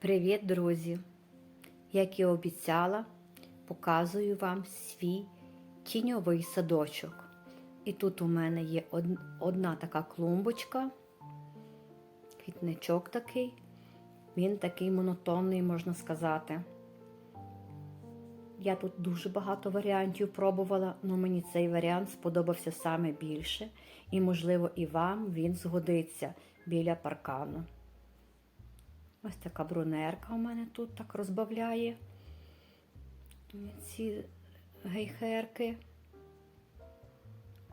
Привіт, друзі! Як і обіцяла, показую вам свій тіньовий садочок. І тут у мене є одна така клумбочка, квітничок такий. Він такий монотонний, можна сказати. Я тут дуже багато варіантів пробувала, але мені цей варіант сподобався саме більше. І, можливо, і вам він згодиться біля паркану. Ось така брунерка у мене тут так розбавляє ці гейхерки.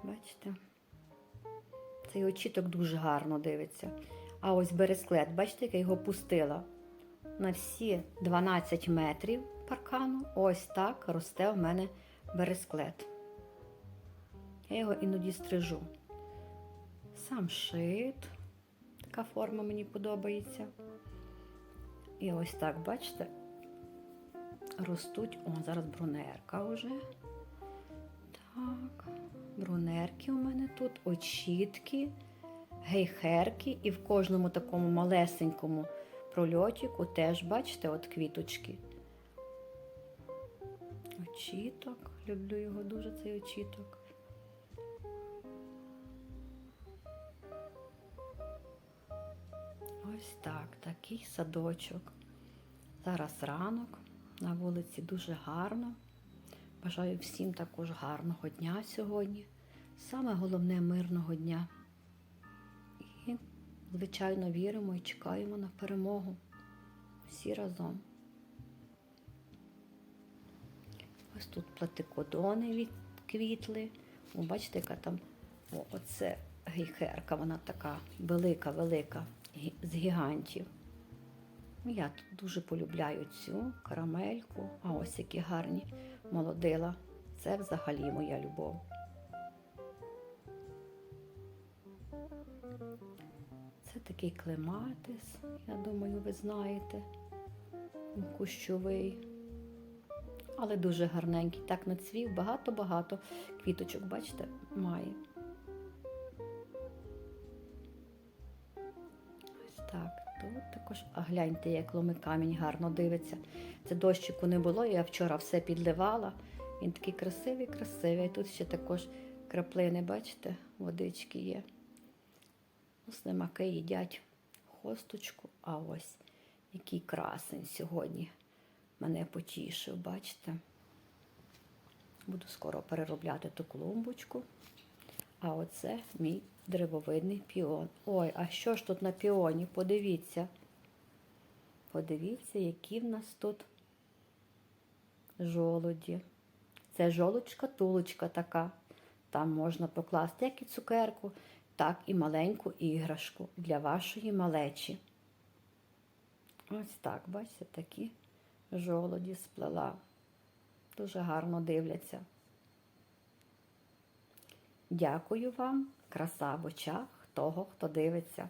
Бачите? Цей очіток дуже гарно дивиться. А ось бересклет, бачите, я його пустила на всі 12 метрів паркану. Ось так росте у мене бересклет. Я його іноді стрижу. Сам шит. Така форма мені подобається. І ось так, бачите, ростуть. О, зараз брунерка вже. Так, брунерки у мене тут, очітки, гейхерки, і в кожному такому малесенькому прольотіку теж, бачите, от квіточки. Очіток. Люблю його дуже, цей очіток. Ось так, такий садочок. Зараз ранок, на вулиці дуже гарно. Бажаю всім також гарного дня сьогодні. Саме головне мирного дня. І, звичайно, віримо і чекаємо на перемогу. Всі разом. Ось тут платикодони відквітли. Бачите, яка там о, оце гейхерка, вона така велика-велика з гігантів. Я тут дуже полюбляю цю карамельку, а ось які гарні молодила. Це взагалі моя любов. Це такий клематис, я думаю, ви знаєте, кущовий, але дуже гарненький. Так нацвів, багато-багато квіточок, бачите, має. Так, тут також, а гляньте, як ломи камінь гарно дивиться. Це дощику не було, я вчора все підливала. Він такий красивий, красивий. Тут ще також краплини, бачите, водички є. Ну, Слимаки їдять хосточку, а ось який красень сьогодні мене потішив, бачите. Буду скоро переробляти ту клумбочку. А оце мій древовидний піон. Ой, а що ж тут на піоні? Подивіться. Подивіться, які в нас тут жолуді. Це жолудь-шкатулочка така. Там можна покласти як і цукерку, так і маленьку іграшку для вашої малечі. Ось так, бачите, такі жолуді сплела. Дуже гарно дивляться. Дякую вам, краса в очах того, хто дивиться.